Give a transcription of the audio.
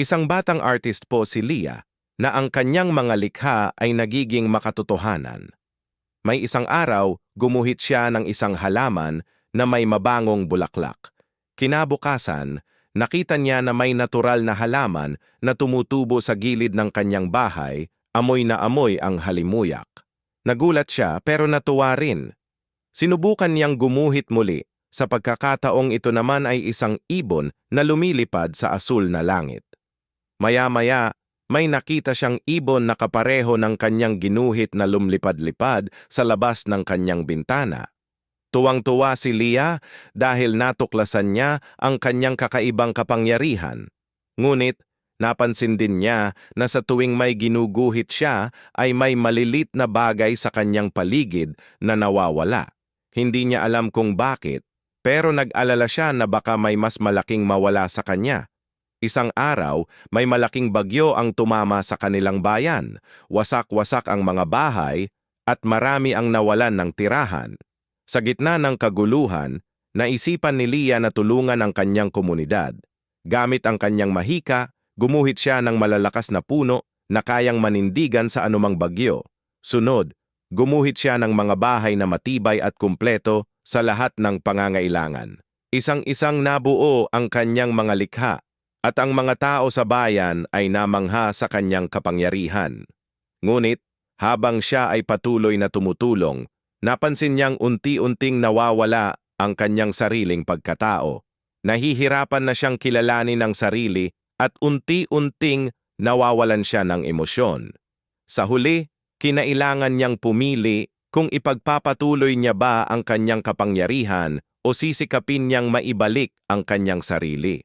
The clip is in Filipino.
Isang batang artist po si Leah na ang kanyang mga likha ay nagiging makatotohanan. May isang araw, gumuhit siya ng isang halaman na may mabangong bulaklak. Kinabukasan, nakita niya na may natural na halaman na tumutubo sa gilid ng kanyang bahay, amoy na amoy ang halimuyak. Nagulat siya pero natuwa rin. Sinubukan niyang gumuhit muli sa pagkakataong ito naman ay isang ibon na lumilipad sa asul na langit. Maya-maya, may nakita siyang ibon na kapareho ng kanyang ginuhit na lumlipad-lipad sa labas ng kanyang bintana. Tuwang-tuwa si Leah dahil natuklasan niya ang kanyang kakaibang kapangyarihan. Ngunit, napansin din niya na sa tuwing may ginuguhit siya ay may malilit na bagay sa kanyang paligid na nawawala. Hindi niya alam kung bakit, pero nag-alala siya na baka may mas malaking mawala sa kanya. Isang araw, may malaking bagyo ang tumama sa kanilang bayan. Wasak-wasak ang mga bahay at marami ang nawalan ng tirahan. Sa gitna ng kaguluhan, naisipan ni Leah na tulungan ang kanyang komunidad. Gamit ang kanyang mahika, gumuhit siya ng malalakas na puno na kayang manindigan sa anumang bagyo. Sunod, gumuhit siya ng mga bahay na matibay at kumpleto sa lahat ng pangangailangan. Isang-isang nabuo ang kanyang mga likha at ang mga tao sa bayan ay namangha sa kanyang kapangyarihan. Ngunit, habang siya ay patuloy na tumutulong, napansin niyang unti-unting nawawala ang kanyang sariling pagkatao. Nahihirapan na siyang kilalanin ang sarili at unti-unting nawawalan siya ng emosyon. Sa huli, kinailangan niyang pumili kung ipagpapatuloy niya ba ang kanyang kapangyarihan o sisikapin niyang maibalik ang kanyang sarili.